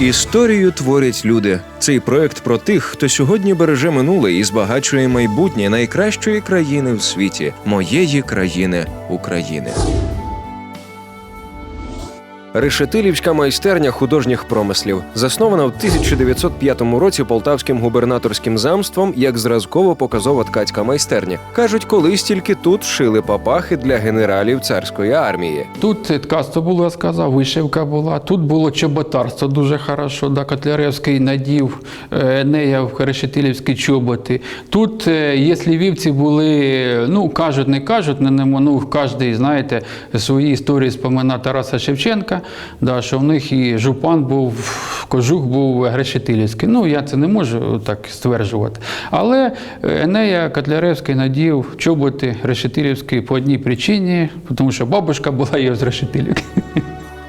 Історію творять люди. Цей проект про тих, хто сьогодні береже минуле і збагачує майбутнє найкращої країни в світі моєї країни України. Решетилівська майстерня художніх промислів заснована в 1905 році полтавським губернаторським замством як зразково-показова ткацька майстерня. кажуть, колись тільки тут шили папахи для генералів царської армії. Тут ткацтво було, я сказав, вишивка була. Тут було чоботарство дуже хорошо. Да, Котляревський надів е, Енея в решетилівські чоботи. Тут, е, якщо вівці були, ну кажуть, не кажуть, не, не ну, кожен, знаєте, свої історії спомина Тараса Шевченка, да, що в них і жупан був, кожух був грешетилівський. Ну, я це не можу так стверджувати. Але е, Енея Котляревський надів чоботи решетилівські по одній причині, тому що бабушка була його з решетилівки.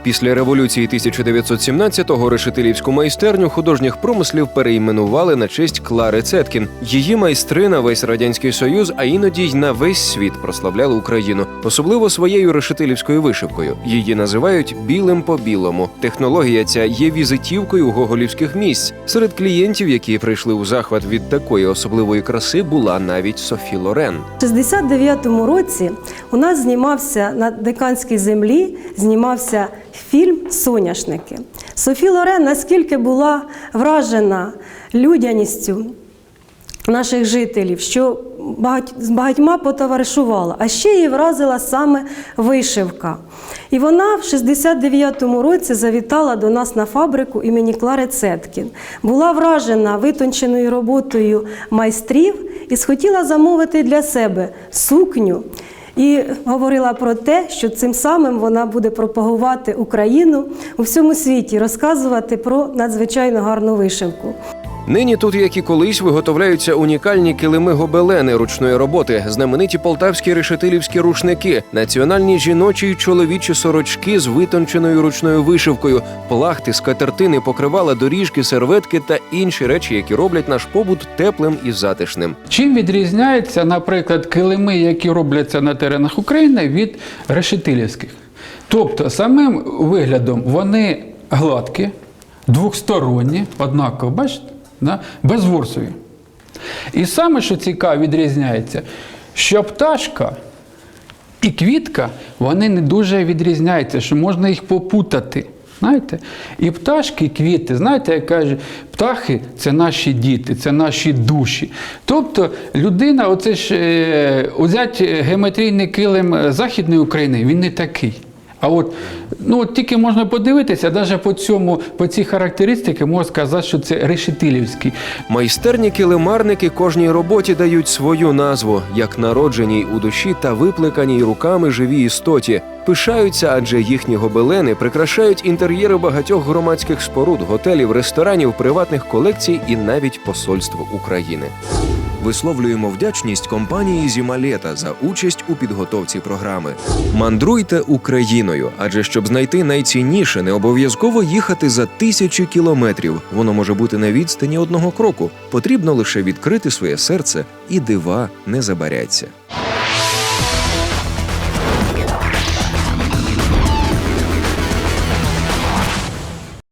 Після революції 1917-го решетилівську майстерню художніх промислів перейменували на честь Клари Цеткін. Її майстри на весь радянський союз, а іноді й на весь світ прославляли Україну, особливо своєю решетилівською вишивкою. Її називають білим по білому. Технологія ця є візитівкою гоголівських місць. Серед клієнтів, які прийшли у захват від такої особливої краси, була навіть Софі Лорен. У 69-му році у нас знімався на деканській землі, знімався фільм Соняшники. Софі Лорен наскільки була вражена людяністю наших жителів, що з багатьма потоваришувала, а ще її вразила саме вишивка. І вона в 69-му році завітала до нас на фабрику імені Клари Цеткін. Була вражена витонченою роботою майстрів і схотіла замовити для себе сукню. І говорила про те, що цим самим вона буде пропагувати Україну у всьому світі, розказувати про надзвичайно гарну вишивку. Нині тут, як і колись, виготовляються унікальні килими-гобелени ручної роботи, знамениті полтавські решетилівські рушники, національні жіночі й чоловічі сорочки з витонченою ручною вишивкою, плахти, скатертини, покривала, доріжки, серветки та інші речі, які роблять наш побут теплим і затишним. Чим відрізняються, наприклад, килими, які робляться на теренах України від решетилівських? Тобто, самим виглядом вони гладкі, двохсторонні, однаково, бачите, да? безворсові. І саме, що цікаво, відрізняється, що пташка і квітка вони не дуже відрізняються, що можна їх попутати. Знаєте? І пташки, і квіти, знаєте, як кажуть, птахи це наші діти, це наші душі. Тобто людина, оце ж е, взять геометрійний килим Західної України, він не такий. А от, ну, от тільки можна подивитися, навіть по цьому, по цій характеристиці можна сказати, що це решетилівський. Майстерні килимарники кожній роботі дають свою назву, як народженій у душі та виплеканій руками живій істоті. Пишаються, адже їхні гобелени прикрашають інтер'єри багатьох громадських споруд, готелів, ресторанів, приватних колекцій і навіть посольств України. Висловлюємо вдячність компанії Зімалета за участь у підготовці програми. Мандруйте Україною, адже щоб знайти найцінніше, не обов'язково їхати за тисячі кілометрів. Воно може бути на відстані одного кроку. Потрібно лише відкрити своє серце, і дива не забаряться.